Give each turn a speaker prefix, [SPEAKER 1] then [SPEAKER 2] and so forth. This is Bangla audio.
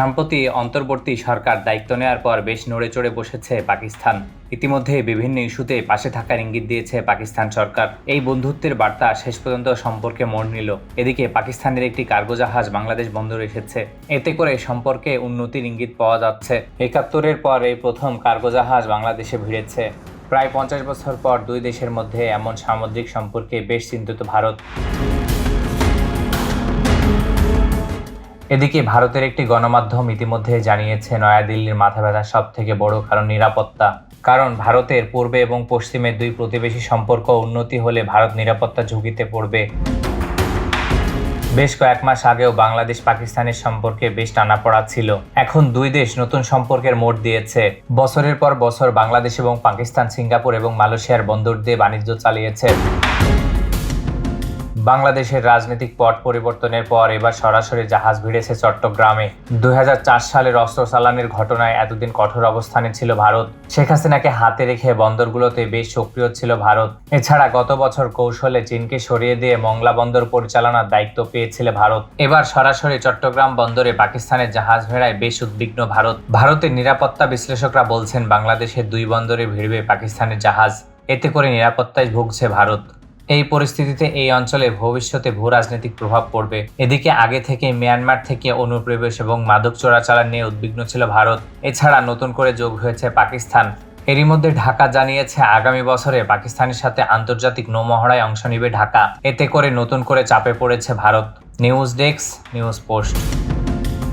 [SPEAKER 1] সম্প্রতি অন্তর্বর্তী সরকার দায়িত্ব নেওয়ার পর বেশ নড়ে চড়ে বসেছে পাকিস্তান। ইতিমধ্যে বিভিন্ন ইস্যুতে পাশে থাকার ইঙ্গিত দিয়েছে পাকিস্তান সরকার। এই বন্ধুত্বের বার্তা শেষ পর্যন্ত সম্পর্কে মোড় নিল। এদিকে পাকিস্তানের একটি কার্গো জাহাজ বাংলাদেশ বন্দরে এসেছে। এতে করে সম্পর্কে উন্নতির ইঙ্গিত পাওয়া যাচ্ছে। একাত্তরের পর এই প্রথম কার্গো জাহাজ বাংলাদেশে ভিড়েছে। প্রায় পঞ্চাশ বছর পর দুই দেশের মধ্যে এমন সামুদ্রিক সম্পর্কে বেশ চিন্তিত ভারত। এদিকে ভারতের একটি গণমাধ্যম ইতিমধ্যে জানিয়েছে, নয়াদিল্লির মাথা ব্যথার সব থেকে বড় কারণ নিরাপত্তা। কারণ ভারতের পূর্বে এবং পশ্চিমের দুই প্রতিবেশী সম্পর্ক উন্নতি হলে ভারত নিরাপত্তা ঝুঁকিতে পড়বে। বেশ কয়েক মাস আগেও বাংলাদেশ পাকিস্তানের সম্পর্কে বেশ টানাপড়া ছিল। এখন দুই দেশ নতুন সম্পর্কের মোড় দিয়েছে। বছরের পর বছর বাংলাদেশ এবং পাকিস্তান, সিঙ্গাপুর এবং মালয়েশিয়ার বন্দর দিয়ে বাণিজ্য চালিয়েছে। বাংলাদেশের রাজনৈতিক পট পরিবর্তনের পর এবার সরাসরি জাহাজ ভিড়েছে চট্টগ্রামে। দুই সালের অস্ত্র চালানের ঘটনায় এতদিন কঠোর অবস্থানে ছিল ভারত। শেখ হাসিনাকে হাতে রেখে বন্দরগুলোতে বেশ সক্রিয় ছিল ভারত। এছাড়া গত বছর কৌশলে চীনকে সরিয়ে দিয়ে মংলা বন্দর পরিচালনার দায়িত্ব পেয়েছিল ভারত। এবার সরাসরি চট্টগ্রাম বন্দরে পাকিস্তানের জাহাজ ভেড়ায় বেশ উদ্বিগ্ন ভারত। ভারতের নিরাপত্তা বিশ্লেষকরা বলছেন, বাংলাদেশের দুই বন্দরে ভিড়বে পাকিস্তানের জাহাজ। এতে করে নিরাপত্তায় ভুগছে ভারত। এই পরিস্থিতিতে এই অঞ্চলে ভবিষ্যতে ভূ রাজনৈতিক প্রভাব পড়বে। এদিকে আগে থেকে মিয়ানমার থেকে অনুপ্রবেশ এবং মাদক চোরাচালান নিয়ে উদ্বিগ্ন ছিল ভারত। এছাড়া নতুন করে যোগ হয়েছে পাকিস্তান। এরই মধ্যে ঢাকা জানিয়েছে, আগামী বছরে পাকিস্তানের সাথে আন্তর্জাতিক নৌমহড়ায় অংশ নেবে ঢাকা। এতে করে নতুন করে চাপে পড়েছে Bharat. News desk, news post.